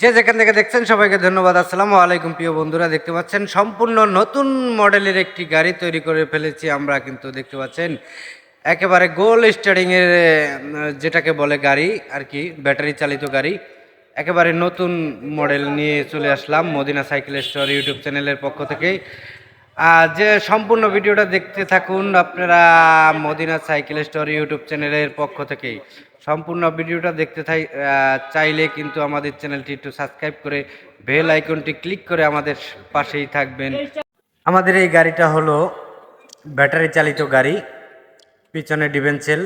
যে যেখান থেকে দেখছেন সবাইকে ধন্যবাদ। আসসালামু আলাইকুম প্রিয় বন্ধুরা, দেখতে পাচ্ছেন সম্পূর্ণ নতুন মডেলের একটি গাড়ি তৈরি করে ফেলেছি আমরা কিন্তু দেখতে পাচ্ছেন। একেবারে গোল স্টারিংয়ের যেটাকে বলে গাড়ি আর কি ব্যাটারি চালিত গাড়ি। একেবারে নতুন মডেল নিয়ে চলে আসলাম মদিনা সাইকেল স্টোর ইউটিউব চ্যানেলের পক্ষ থেকে। যে সম্পূর্ণ ভিডিওটা দেখতে থাকুন আপনারা মদিনা সাইকেল স্টোর ইউটিউব চ্যানেলের পক্ষ থেকে। সম্পূর্ণ ভিডিওটা দেখতে চাইলে কিন্তু আমাদের চ্যানেলটি একটু সাবস্ক্রাইব করে বেল আইকনটি ক্লিক করে আমাদের পাশেই থাকবেন। আমাদের এই গাড়িটা হলো ব্যাটারি চালিত গাড়ি, পিছনে ডিভেন্সেল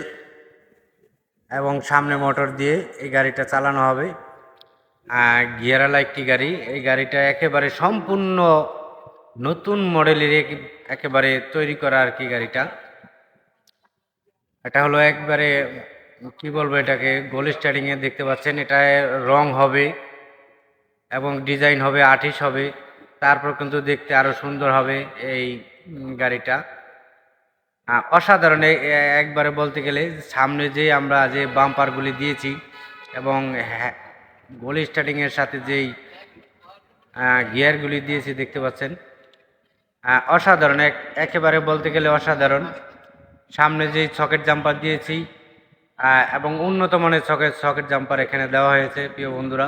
এবং সামনে মোটর দিয়ে এই গাড়িটা চালানো হবে। গিয়ারালা একটি গাড়ি, এই গাড়িটা একেবারে সম্পূর্ণ নতুন মডেলের এক- একেবারে তৈরি করা আর কি গাড়িটা। এটা হলো একবারে, কি বলব এটাকে, গোল স্টারিং এ দেখতে পাচ্ছেন, এটা রং হবে এবং ডিজাইন হবে, আর্টিস্ট হবে, তারপর কিন্তু দেখতে আরও সুন্দর হবে এই গাড়িটা। অসাধারণ একবারে বলতে গেলে সামনে যে আমরা যে বাম্পারগুলি দিয়েছি এবং গোল স্টার্টিং এর সাথে যেই গিয়ারগুলি দিয়েছি দেখতে পাচ্ছেন। অসাধারণ। এক, একেবারে বলতে গেলে অসাধারণ। সামনে যে ছকের জাম্পার দিয়েছি এবং উন্নত মানের ছকের সকেট জাম্পার এখানে দেওয়া হয়েছে, প্রিয় বন্ধুরা।